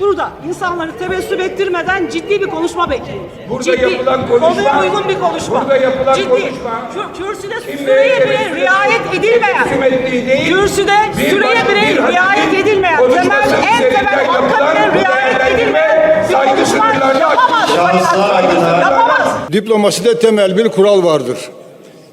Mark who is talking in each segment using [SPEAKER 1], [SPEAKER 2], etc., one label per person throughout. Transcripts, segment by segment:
[SPEAKER 1] Burada insanları tebessüm ettirmeden ciddi bir konuşma bekliyoruz.
[SPEAKER 2] Burada
[SPEAKER 1] ciddi,
[SPEAKER 2] yapılan konuşma-
[SPEAKER 1] konuya uygun bir konuşma.
[SPEAKER 2] burada yapılan
[SPEAKER 1] ciddi.
[SPEAKER 2] konuşma-
[SPEAKER 1] Kür, kürsüde süreye bile riayet edilmeyen.
[SPEAKER 2] değil,
[SPEAKER 1] Kürsüde
[SPEAKER 2] bir
[SPEAKER 1] süreye bile riayet edilmeyen. Temel, en temel hakka bile riayet edilmeyen
[SPEAKER 2] saygı sınırlarını
[SPEAKER 1] yapamaz. Yapamaz.
[SPEAKER 3] Diplomaside temel bir kural vardır.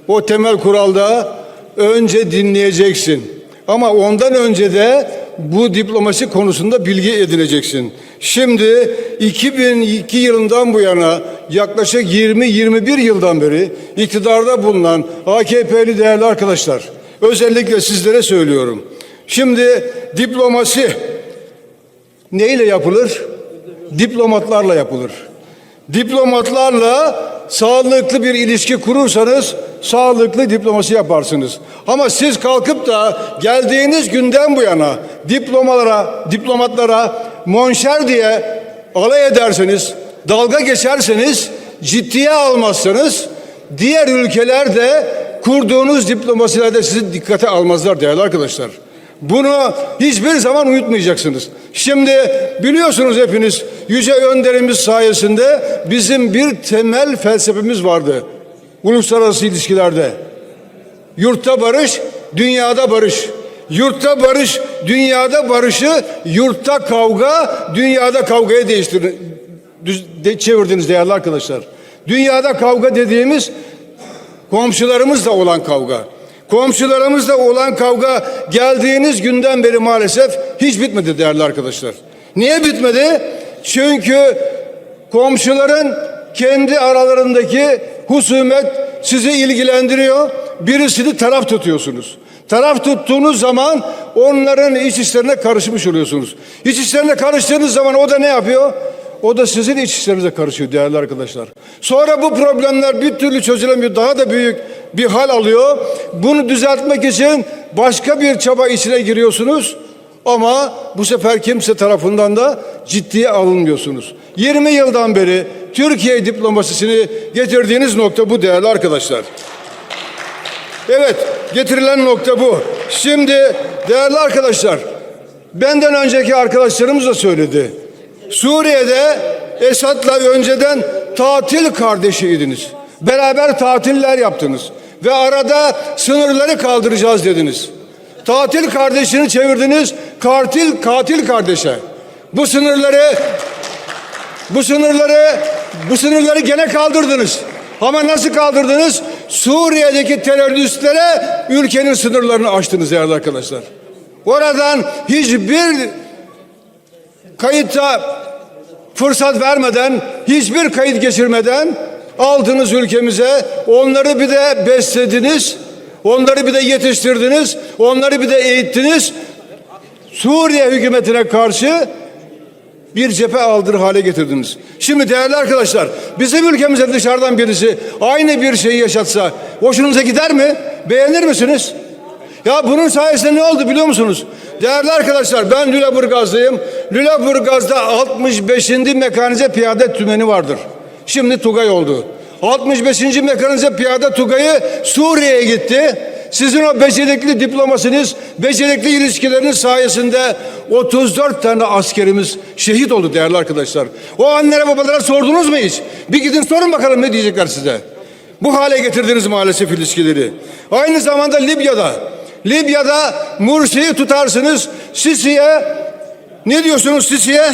[SPEAKER 3] O temel kuralda önce dinleyeceksin. Ama ondan önce de bu diplomasi konusunda bilgi edineceksin. Şimdi 2002 yılından bu yana yaklaşık 20-21 yıldan beri iktidarda bulunan AKP'li değerli arkadaşlar özellikle sizlere söylüyorum. Şimdi diplomasi neyle yapılır? Diplomatlarla yapılır. Diplomatlarla sağlıklı bir ilişki kurursanız sağlıklı diplomasi yaparsınız. Ama siz kalkıp da geldiğiniz günden bu yana diplomalara, diplomatlara monşer diye alay ederseniz, dalga geçerseniz, ciddiye almazsanız diğer ülkeler de kurduğunuz diplomasilerde sizi dikkate almazlar değerli arkadaşlar. Bunu hiçbir zaman unutmayacaksınız. Şimdi biliyorsunuz hepiniz Yüce Önderimiz sayesinde bizim bir temel felsefemiz vardı. Uluslararası ilişkilerde. Yurtta barış, dünyada barış. Yurtta barış, dünyada barışı, yurtta kavga, dünyada kavgaya değiştirdiniz, de, çevirdiniz değerli arkadaşlar. Dünyada kavga dediğimiz komşularımızla olan kavga. Komşularımızla olan kavga geldiğiniz günden beri maalesef hiç bitmedi değerli arkadaşlar. Niye bitmedi? Çünkü komşuların kendi aralarındaki husumet sizi ilgilendiriyor. Birisini taraf tutuyorsunuz. Taraf tuttuğunuz zaman onların iç işlerine karışmış oluyorsunuz. İç işlerine karıştığınız zaman o da ne yapıyor? O da sizin iç işlerinize karışıyor değerli arkadaşlar. Sonra bu problemler bir türlü çözülemiyor. Daha da büyük bir hal alıyor. Bunu düzeltmek için başka bir çaba içine giriyorsunuz. Ama bu sefer kimse tarafından da ciddiye alınmıyorsunuz. 20 yıldan beri Türkiye diplomasisini getirdiğiniz nokta bu değerli arkadaşlar. Evet, getirilen nokta bu. Şimdi değerli arkadaşlar, benden önceki arkadaşlarımız da söyledi. Suriye'de Esad'la önceden tatil kardeşiydiniz. Beraber tatiller yaptınız. Ve arada sınırları kaldıracağız dediniz. Tatil kardeşini çevirdiniz, katil katil kardeşe. Bu sınırları bu sınırları bu sınırları gene kaldırdınız. Ama nasıl kaldırdınız? Suriye'deki teröristlere ülkenin sınırlarını açtınız değerli arkadaşlar. Oradan hiçbir kayıtta fırsat vermeden, hiçbir kayıt geçirmeden aldınız ülkemize. Onları bir de beslediniz. Onları bir de yetiştirdiniz. Onları bir de eğittiniz. Suriye hükümetine karşı bir cephe aldır hale getirdiniz. Şimdi değerli arkadaşlar bizim ülkemize dışarıdan birisi aynı bir şeyi yaşatsa hoşunuza gider mi? Beğenir misiniz? Ya bunun sayesinde ne oldu biliyor musunuz? Değerli arkadaşlar ben Lüleburgaz'dayım. Lüleburgaz'da 65. Mekanize Piyade Tümeni vardır. Şimdi Tugay oldu. 65. Mekanize Piyade Tugayı Suriye'ye gitti. Sizin o becerikli diplomasınız, becerikli ilişkileriniz sayesinde 34 tane askerimiz şehit oldu değerli arkadaşlar. O annelere babalara sordunuz mu hiç? Bir gidin sorun bakalım ne diyecekler size. Bu hale getirdiniz maalesef ilişkileri. Aynı zamanda Libya'da. Libya'da Mursi'yi tutarsınız. Sisi'ye ne diyorsunuz Sisi'ye?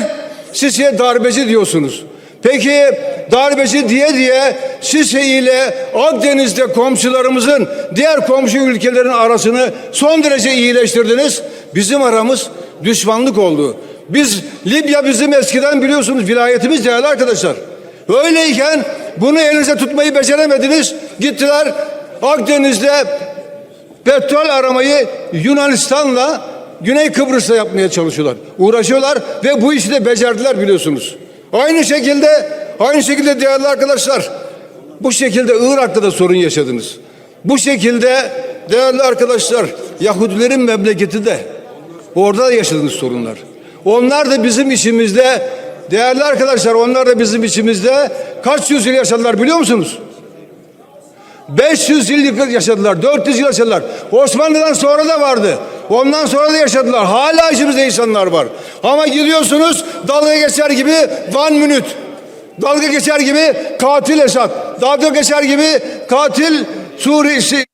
[SPEAKER 3] Sisi'ye darbeci diyorsunuz. Peki darbeci diye diye Sisi ile Akdeniz'de komşularımızın diğer komşu ülkelerin arasını son derece iyileştirdiniz. Bizim aramız düşmanlık oldu. Biz Libya bizim eskiden biliyorsunuz vilayetimiz değerli arkadaşlar. Öyleyken bunu elinize tutmayı beceremediniz. Gittiler Akdeniz'de petrol aramayı Yunanistan'la Güney Kıbrıs'ta yapmaya çalışıyorlar. Uğraşıyorlar ve bu işi de becerdiler biliyorsunuz. Aynı şekilde aynı şekilde değerli arkadaşlar bu şekilde Irak'ta da sorun yaşadınız. Bu şekilde değerli arkadaşlar Yahudilerin memleketi de orada da yaşadığınız sorunlar. Onlar da bizim işimizde değerli arkadaşlar onlar da bizim içimizde kaç yüzyıl yaşadılar biliyor musunuz? 500 yıl yaşadılar, 400 yıl yaşadılar. Osmanlı'dan sonra da vardı. Ondan sonra da yaşadılar. Hala içimizde insanlar var. Ama gidiyorsunuz dalga geçer gibi one minute. Dalga geçer gibi katil Esad. Dalga geçer gibi katil Suriyesi.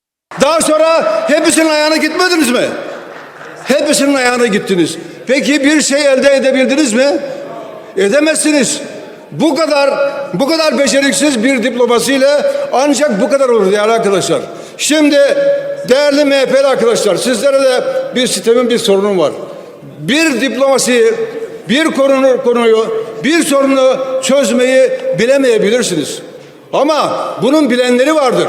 [SPEAKER 3] Daha sonra hepsinin ayağına gitmediniz mi? Hepsinin ayağına gittiniz. Peki bir şey elde edebildiniz mi? Edemezsiniz. Bu kadar bu kadar beceriksiz bir diplomasiyle ancak bu kadar olur değerli arkadaşlar. Şimdi değerli MHP'li arkadaşlar sizlere de bir sistemin bir sorunum var. Bir diplomasiyi, bir konu, konuyu, bir sorunu çözmeyi bilemeyebilirsiniz. Ama bunun bilenleri vardır.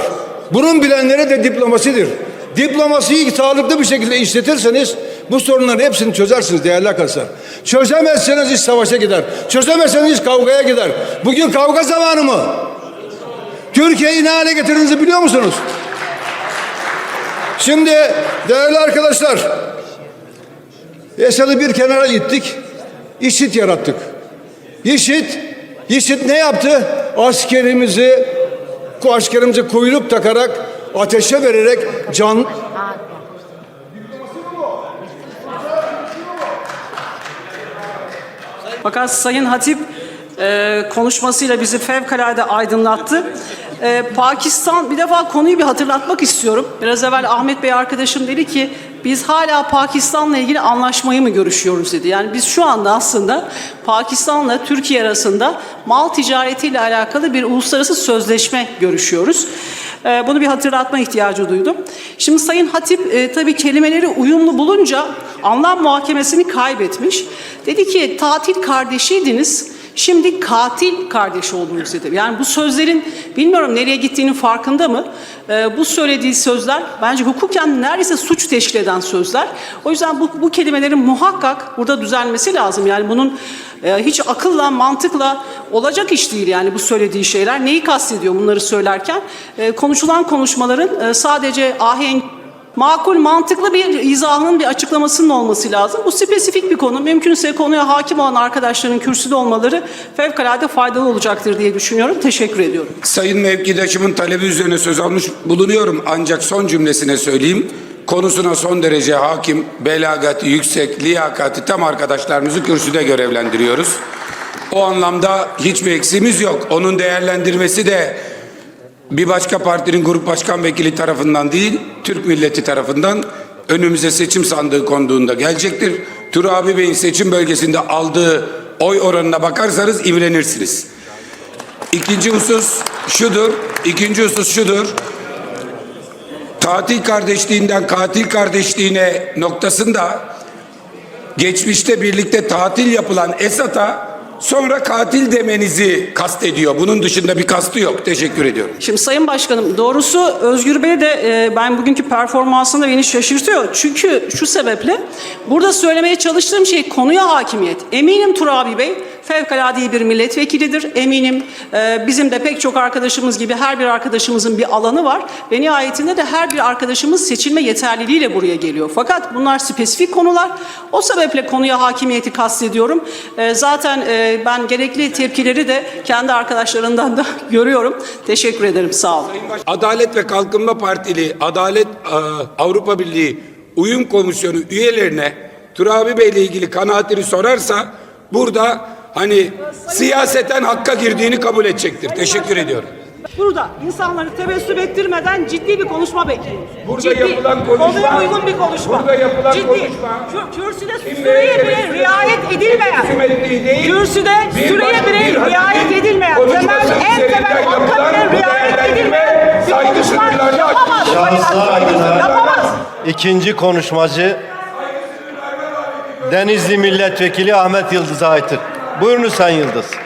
[SPEAKER 3] Bunun bilenleri de diplomasidir. Diplomasiyi sağlıklı bir şekilde işletirseniz bu sorunların hepsini çözersiniz değerli arkadaşlar. Çözemezseniz iş savaşa gider. Çözemezseniz iş kavgaya gider. Bugün kavga zamanı mı? Türkiye'yi ne hale getirdiğinizi biliyor musunuz? Şimdi değerli arkadaşlar Esad'ı bir kenara ittik. İşit yarattık. İşit, İşit ne yaptı? Askerimizi, askerimizi kuyruk takarak, ateşe vererek can,
[SPEAKER 1] Fakat Sayın Hatip e, konuşmasıyla bizi fevkalade aydınlattı. E, Pakistan, bir defa konuyu bir hatırlatmak istiyorum. Biraz evvel Ahmet Bey arkadaşım dedi ki biz hala Pakistan'la ilgili anlaşmayı mı görüşüyoruz dedi. Yani biz şu anda aslında Pakistan'la Türkiye arasında mal ticaretiyle alakalı bir uluslararası sözleşme görüşüyoruz. E, Bunu bir hatırlatma ihtiyacı duydum. Şimdi Sayın Hatip e, tabii kelimeleri uyumlu bulunca anlam muhakemesini kaybetmiş. Dedi ki tatil kardeşiydiniz. Şimdi katil kardeş oldunuz dedi. Yani bu sözlerin bilmiyorum nereye gittiğinin farkında mı? Ee, bu söylediği sözler bence hukuken neredeyse suç teşkil eden sözler. O yüzden bu, bu kelimelerin muhakkak burada düzelmesi lazım. Yani bunun e, hiç akılla, mantıkla olacak iş değil yani bu söylediği şeyler. Neyi kastediyor bunları söylerken? E, konuşulan konuşmaların e, sadece ahenk makul, mantıklı bir izahının bir açıklamasının olması lazım. Bu spesifik bir konu. Mümkünse konuya hakim olan arkadaşların kürsüde olmaları fevkalade faydalı olacaktır diye düşünüyorum. Teşekkür ediyorum.
[SPEAKER 2] Sayın mevkidaşımın talebi üzerine söz almış bulunuyorum ancak son cümlesine söyleyeyim. Konusuna son derece hakim, belagati yüksek, liyakati tam arkadaşlarımızı kürsüde görevlendiriyoruz. O anlamda hiçbir eksiğimiz yok. Onun değerlendirmesi de bir başka partinin grup başkan vekili tarafından değil, Türk milleti tarafından önümüze seçim sandığı konduğunda gelecektir. Turabi Bey'in seçim bölgesinde aldığı oy oranına bakarsanız imrenirsiniz. İkinci husus şudur, ikinci husus şudur. Tatil kardeşliğinden katil kardeşliğine noktasında geçmişte birlikte tatil yapılan Esat'a sonra katil demenizi kastediyor. Bunun dışında bir kastı yok. Teşekkür ediyorum.
[SPEAKER 1] Şimdi Sayın Başkanım doğrusu Özgür Bey de e, ben bugünkü performansında beni şaşırtıyor. Çünkü şu sebeple burada söylemeye çalıştığım şey konuya hakimiyet. Eminim Turabi Bey fevkalade iyi bir milletvekilidir. Eminim e, bizim de pek çok arkadaşımız gibi her bir arkadaşımızın bir alanı var. Ve nihayetinde de her bir arkadaşımız seçilme yeterliliğiyle buraya geliyor. Fakat bunlar spesifik konular. O sebeple konuya hakimiyeti kastediyorum. E, zaten ben gerekli tepkileri de kendi arkadaşlarından da görüyorum. Teşekkür ederim. Sağ olun.
[SPEAKER 2] Adalet ve Kalkınma Partili Adalet e, Avrupa Birliği Uyum Komisyonu üyelerine Turabi Bey ile ilgili kanaatini sorarsa burada hani siyaseten hakka girdiğini kabul edecektir. Teşekkür ediyorum.
[SPEAKER 1] Burada insanları tebessüm ettirmeden ciddi bir konuşma bekliyoruz.
[SPEAKER 2] Burada
[SPEAKER 1] ciddi,
[SPEAKER 2] yapılan konuşma-
[SPEAKER 1] konuya uygun bir konuşma.
[SPEAKER 2] Burada yapılan
[SPEAKER 1] ciddi.
[SPEAKER 2] konuşma-
[SPEAKER 1] Kür, kürsüde süreye bile riayet edilmeyen.
[SPEAKER 2] Değil,
[SPEAKER 1] Kürsüde süreye bile riayet edilmeyen. Temel, en temel hakka bile riayet edilmeyen bir konuşma yapamaz. Yapamaz.
[SPEAKER 4] ikinci konuşmacı Denizli Milletvekili Ahmet Yıldız'a aittir. Buyurunuz Sayın Yıldız.